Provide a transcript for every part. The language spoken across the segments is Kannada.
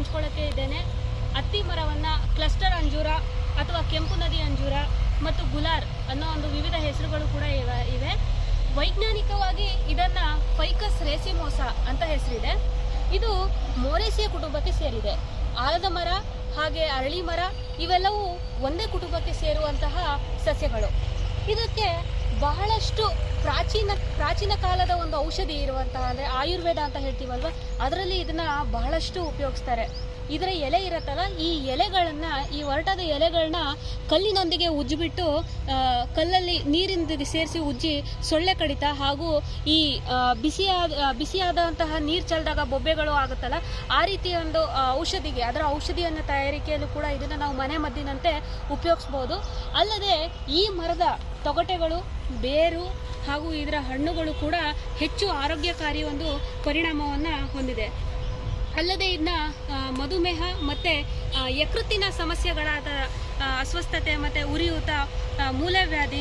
ಹಂಚ್ಕೊಳ್ಳೋಕ್ಕೆ ಇದ್ದೇನೆ. ಅತ್ತಿ ಮರವನ್ನು ಕ್ಲಸ್ಟರ್ ಅಂಜೂರ ಅಥವಾ ಕೆಂಪು ನದಿ ಅಂಜೂರ ಮತ್ತು ಗುಲಾರ್ ಅನ್ನೋ ಒಂದು ವಿವಿಧ ಹೆಸರುಗಳು ಕೂಡ ಇವೆ. ವೈಜ್ಞಾನಿಕವಾಗಿ ಇದನ್ನು ಫೈಕಸ್ ರೇಸಿಮೋಸ ಅಂತ ಹೆಸರಿದೆ. ಇದು ಮೋರೇಸಿಯ ಕುಟುಂಬಕ್ಕೆ ಸೇರಿದೆ. ಆಲದ ಮರ ಹಾಗೆ ಅರಳಿ ಮರ ಇವೆಲ್ಲವೂ ಒಂದೇ ಕುಟುಂಬಕ್ಕೆ ಸೇರುವಂತಹ ಸಸ್ಯಗಳು. ಇದಕ್ಕೆ ಬಹಳಷ್ಟು ಪ್ರಾಚೀನ ಪ್ರಾಚೀನ ಕಾಲದ ಒಂದು ಔಷಧಿ ಇರುವಂತಹ ಅಂದರೆ ಆಯುರ್ವೇದ ಅಂತ ಹೇಳ್ತೀವಲ್ವ? ಅದರಲ್ಲಿ ಇದನ್ನ ಬಹಳಷ್ಟು ಉಪಯೋಗಿಸ್ತಾರೆ. ಇದರ ಎಲೆ ಇರುತ್ತಲ್ಲ, ಈ ಎಲೆಗಳನ್ನ, ಈ ಒರಟಾದ ಎಲೆಗಳನ್ನ ಕಲ್ಲಿನೊಂದಿಗೆ ಉಜ್ಜಿಬಿಟ್ಟು ಕಲ್ಲಲ್ಲಿ ನೀರಿಂದ ಸೇರಿಸಿ ಉಜ್ಜಿ ಸೊಳ್ಳೆ ಕಡಿತ ಹಾಗೂ ಈ ಬಿಸಿಯಾದ ಬಿಸಿಯಾದಂತಹ ನೀರು ಚೆಲ್ಲಿದಾಗ ಬೊಬ್ಬೆಗಳು ಆಗುತ್ತಲ್ಲ, ಆ ರೀತಿಯ ಒಂದು ಔಷಧಿಗೆ, ಅದರ ಔಷಧಿಯನ್ನು ತಯಾರಿಕೆಯಲ್ಲೂ ಕೂಡ ಇದನ್ನು ನಾವು ಮನೆ ಮದ್ದಿನಂತೆ ಉಪಯೋಗಿಸ್ಬೋದು. ಅಲ್ಲದೆ ಈ ಮರದ ತೊಗಟೆಗಳು, ಬೇರು ಹಾಗೂ ಇದರ ಹಣ್ಣುಗಳು ಕೂಡ ಹೆಚ್ಚು ಆರೋಗ್ಯಕಾರಿ ಒಂದು ಪರಿಣಾಮವನ್ನು ಹೊಂದಿದೆ. ಅಲ್ಲದೆ ಇದನ್ನ ಮಧುಮೇಹ ಮತ್ತು ಯಕೃತ್ತಿನ ಸಮಸ್ಯೆಗಳಾದ ಅಸ್ವಸ್ಥತೆ ಮತ್ತು ಉರಿಯೂತ ಮೂಲವ್ಯಾಧಿ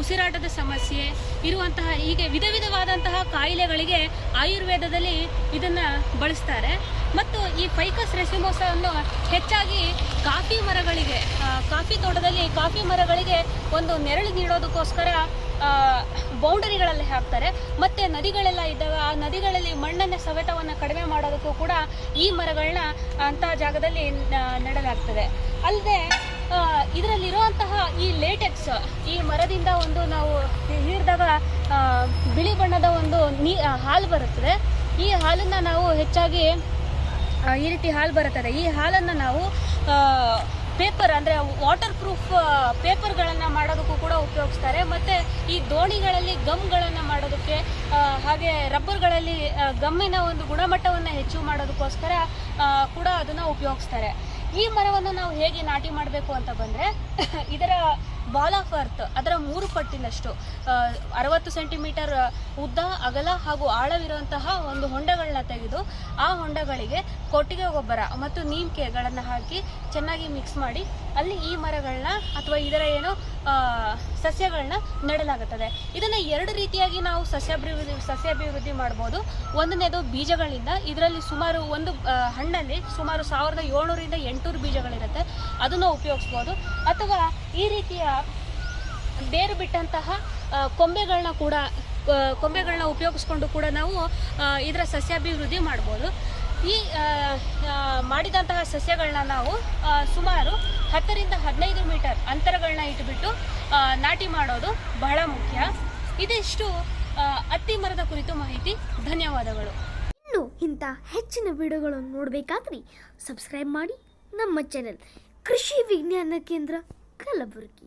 ಉಸಿರಾಟದ ಸಮಸ್ಯೆ ಇರುವಂತಹ ಹೀಗೆ ವಿಧ ವಿಧವಾದಂತಹ ಕಾಯಿಲೆಗಳಿಗೆ ಆಯುರ್ವೇದದಲ್ಲಿ ಇದನ್ನು ಬಳಸ್ತಾರೆ. ಮತ್ತು ಈ ಫೈಕಸ್ ರೆಸಿಮೋಸವನ್ನು ಹೆಚ್ಚಾಗಿ ಕಾಫಿ ಮರಗಳಿಗೆ ಕಾಫಿ ತೋಟದಲ್ಲಿ ಕಾಫಿ ಮರಗಳಿಗೆ ಒಂದು ನೆರಳು ನೀಡೋದಕ್ಕೋಸ್ಕರ ಬೌಂಡರಿಗಳಲ್ಲಿ ಹಾಕ್ತಾರೆ. ಮತ್ತೆ ನದಿಗಳೆಲ್ಲ ಇದ್ದಾಗ ಆ ನದಿಗಳಲ್ಲಿ ಮಣ್ಣನ್ನ ಸವೆತವನ್ನು ಕಡಿಮೆ ಮಾಡೋದಕ್ಕೂ ಕೂಡ ಈ ಮರಗಳನ್ನ ಅಂತ ಜಾಗದಲ್ಲಿ ನೆಡಲಾಗ್ತದೆ. ಅಲ್ಲದೆ ಇದರಲ್ಲಿರುವಂತಹ ಈ ಲೇಟೆಕ್ಸ್ ಈ ಮರದಿಂದ ಒಂದು ನಾವು ಹೀರಿದಾಗ ಬಿಳಿ ಬಣ್ಣದ ಒಂದು ನೀ ಹಾಲು ಬರುತ್ತದೆ. ಈ ಹಾಲನ್ನು ನಾವು ಹೆಚ್ಚಾಗಿ ಈ ರೀತಿ ಹಾಲು ಬರುತ್ತದೆ. ಈ ಹಾಲನ್ನು ನಾವು ಪೇಪರ್ ಅಂದರೆ ವಾಟರ್ ಪ್ರೂಫ್ ಪೇಪರ್ಗಳನ್ನು ಮಾಡೋದಕ್ಕೂ ಕೂಡ ಉಪಯೋಗಿಸ್ತಾರೆ. ಮತ್ತು ಈ ದೋಣಿಗಳಲ್ಲಿ ಗಮ್ಗಳನ್ನು ಮಾಡೋದಕ್ಕೆ ಹಾಗೆ ರಬ್ಬರ್ಗಳಲ್ಲಿ ಗಮ್ಮಿನ ಒಂದು ಗುಣಮಟ್ಟವನ್ನು ಹೆಚ್ಚು ಮಾಡೋದಕ್ಕೋಸ್ಕರ ಕೂಡ ಅದನ್ನು ಉಪಯೋಗಿಸ್ತಾರೆ. ಈ ಮರವನ್ನು ನಾವು ಹೇಗೆ ನಾಟಿ ಮಾಡಬೇಕು ಅಂತ ಬಂದರೆ, ಇದರ ಬಾಲ್ ಆಫ್ ಅರ್ತ್ ಅದರ ಮೂರು ಪಟ್ಟಿನಷ್ಟು. ಅರವತ್ತು ಸೆಂಟಿಮೀಟರ್ ಉದ್ದ ಅಗಲ ಹಾಗೂ ಆಳವಿರುವಂತಹ ಒಂದು ಹೊಂಡಗಳನ್ನ ತೆಗೆದು ಆ ಹೊಂಡಗಳಿಗೆ ಕೊಟ್ಟಿಗೆ ಗೊಬ್ಬರ ಮತ್ತು ನೀಮ್ಕೆಗಳನ್ನು ಹಾಕಿ ಚೆನ್ನಾಗಿ ಮಿಕ್ಸ್ ಮಾಡಿ ಅಲ್ಲಿ ಈ ಮರಗಳನ್ನ ಅಥವಾ ಇದರ ಏನು ಆ, ಸಸ್ಯಗಳನ್ನ ನೆಡಲಾಗುತ್ತದೆ. ಇದನ್ನು ಎರಡು ರೀತಿಯಾಗಿ ನಾವು ಸಸ್ಯಾಭಿವೃದ್ಧಿ ಸಸ್ಯಾಭಿವೃದ್ಧಿ ಮಾಡ್ಬೋದು. ಒಂದನೇದು ಬೀಜಗಳಿಂದ, ಇದರಲ್ಲಿ ಸುಮಾರು ಒಂದು ಹಣ್ಣಲ್ಲಿ ಸುಮಾರು ಸಾವಿರದ ಏಳ್ನೂರಿಂದ ಎಂಟುನೂರು ಬೀಜಗಳಿರುತ್ತೆ. ಅದನ್ನು ಉಪಯೋಗಿಸ್ಬೋದು. ಅಥವಾ ಈ ರೀತಿಯ ಬೇರು ಬಿಟ್ಟಂತಹ ಕೊಂಬೆಗಳನ್ನ ಕೂಡ ಕೊಂಬೆಗಳನ್ನ ಉಪಯೋಗಿಸ್ಕೊಂಡು ಕೂಡ ನಾವು ಇದರ ಸಸ್ಯಾಭಿವೃದ್ಧಿ ಮಾಡ್ಬೋದು. ಈ ಮಾಡಿದಂತಹ ಸಸ್ಯಗಳನ್ನ ನಾವು ಸುಮಾರು ಹತ್ತರಿಂದ ಹದಿನೈದು ಮೀಟರ್ ಅಂತರಗಳನ್ನ ಇಟ್ಬಿಟ್ಟು ನಾಟಿ ಮಾಡೋದು ಬಹಳ ಮುಖ್ಯ. ಇದಿಷ್ಟು ಅತ್ತಿ ಮರದ ಕುರಿತು ಮಾಹಿತಿ. ಧನ್ಯವಾದಗಳು. ಇನ್ನು ಇಂಥ ಹೆಚ್ಚಿನ ವಿಡಿಯೋಗಳನ್ನು ನೋಡಬೇಕಾದ್ರೆ ಸಬ್ಸ್ಕ್ರೈಬ್ ಮಾಡಿ ನಮ್ಮ ಚಾನೆಲ್ ಕೃಷಿ ವಿಜ್ಞಾನ ಕೇಂದ್ರ ಕಲಬುರಗಿ.